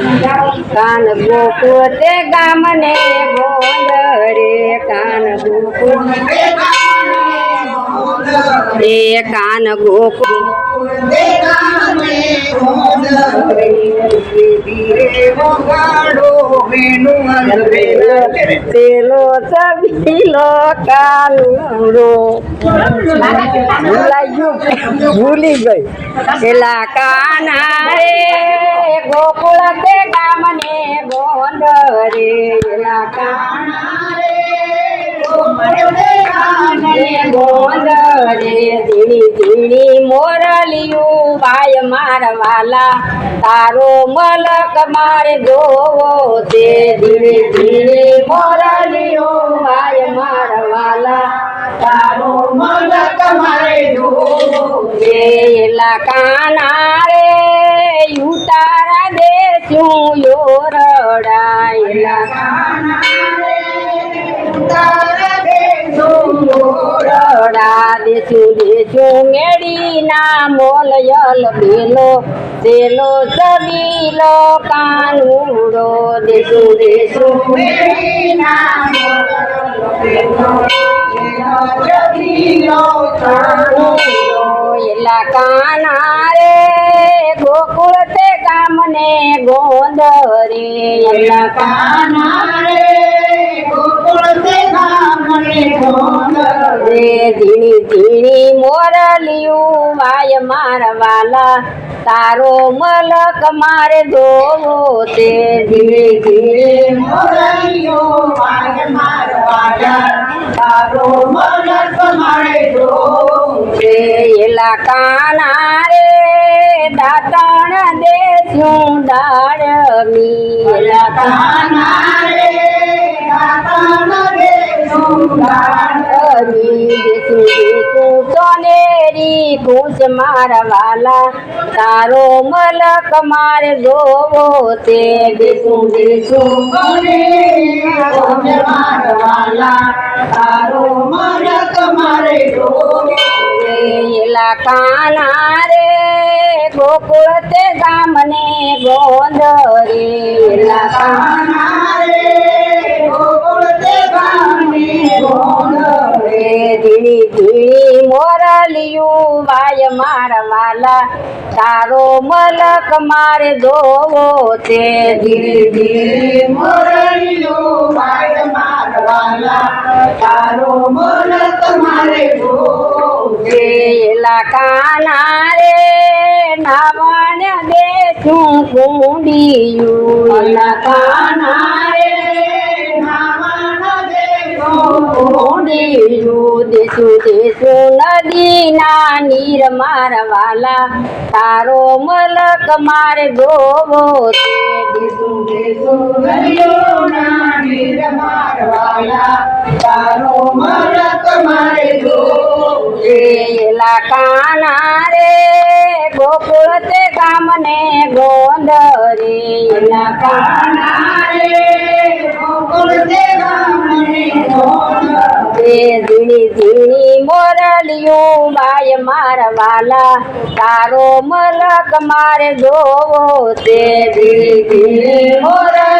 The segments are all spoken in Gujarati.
કાન ગોકુળ તે ગામને ગોંદરે કાન ગોકુળ એ કાન ગોકુળ પેલો સબીલો કાનુડો ભૂલાઈ ભૂલી ગઈ. પેલા કાના રે ગોકુળ તે ગોંદરે પેલા કાના ધીણી ધીણી મોરલિયું ભાઈ તારો મલક મારે જોવો તે ધીણી ધીણી મોરલિયું ભાઈ મારવાલા, તારો મલક મારે જોવો એલા કાના રે ઉતારા દે શું યોરડા એલા રડા દેશું દેશું મેળીના મોલ યલ બેલો તેલો સબીલો કાનુડો એલા કાના રે ગોકુળ તે ગામને ગોંદરે. એલા કાના રે ધીણી ધીણી મોરલિયું વાય મારવાલા તારો મલક મારે જોવો તે. ધીણી ધીણી રે એલા કાના રે દાતણ દેશું દાળમી એલા કાના દાળમી દેશું દેશું સોનેરી ખુશ મારવાલા તારો મલક માર જોવો તે દેશું દેશું એલા કાના રે ગોકુળ તે ગામને ગોંદરે. એલા કાના રે ધીણી ધીણી મોરલિયું વાય મારવાલા તારો મલક મારે દોવો તે. ધીણી ધીણી એલા કાના રે નાવણ દેશું કુંડિયું. કાના કુંડિયું. દેશું દેશું નદીના નીર મારવાલા તારો મલક મારે ગોવો તે દેશું દેશું એલા કાના રે, ગોકુળ તે ગામને ગોંદરે. એલા કાના રે ધીણી ધીણી મોરલિયું માય મારવાલા, તારો મલક મારે જોવો તે ઝીણી ઝીણી મોરલિયું બાય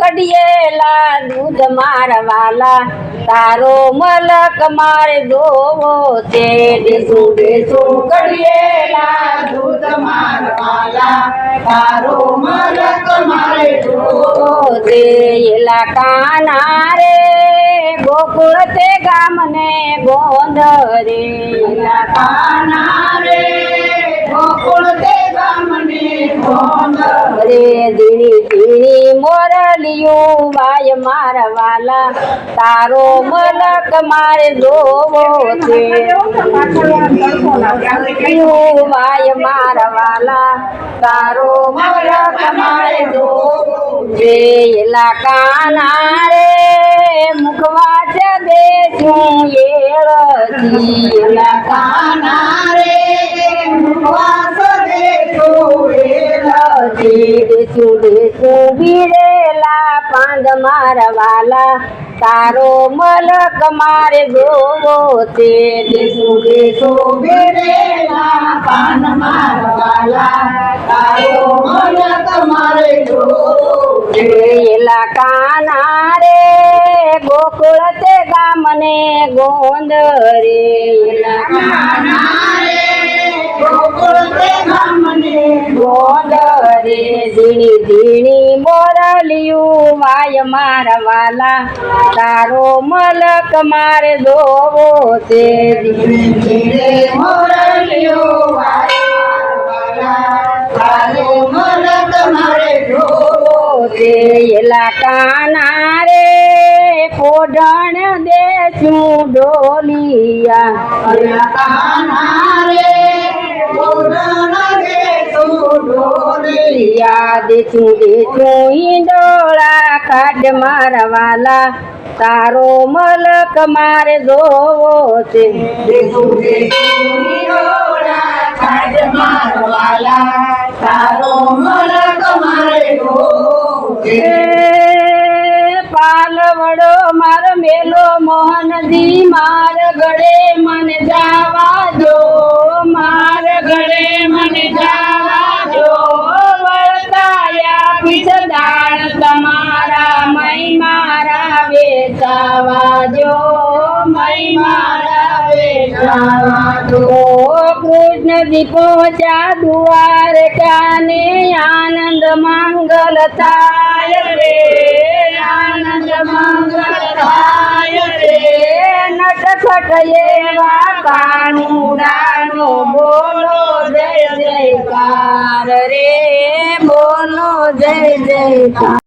કડિયેલા દૂધ મારવાલા તારો મલક મારે જોવો તે દેશું દેશું કડિયેલા દૂધ તારો મલક મારે જોવો છે એલા કાના રે. ગોકુળ તે ગામને ગોંદરે રે કાના રે. ધીણી મોરલિયું વાય મારવાલા, તારો મલક મારે જોવો છે. ભાઈ મારા વાલા તારો મલક મારે જોવો છે. કાના રે મુખવા છે દેશું એલા કાના રે બિરેલા પાંદ મારવાલા તારો મલક મારે જોવો છે પાન મારવાલા તારો કાના રે ગોકુળ તે ગામને ગોંદ રે. કાના ગોકુળ તે ગામને ગોંદ રે ઝીણી ઝીણી મોરલિયું વાય મારા વાલા તારો મલક મારે દોવો છે પોઢણ દેશું ડોલિયા યાદ છું દેશું ઈંડોળા કાઢ તારો મલક મારે જોવો છે પાલવડો માર મેલો મોહનજી માર ગળે મને જાવા દો માર ગળે મને જાવા વેચાવા જો મારા વેચાવા જો કૃષ્ણજી પહોંચ્યા દુવાર કાને આનંદ મંગલ થાય રે, આનંદ મંગલ થાય રે. નટખટ એવા કાનુડાનો બોલો જય જયકાર રે, બોલો જય જયકાર.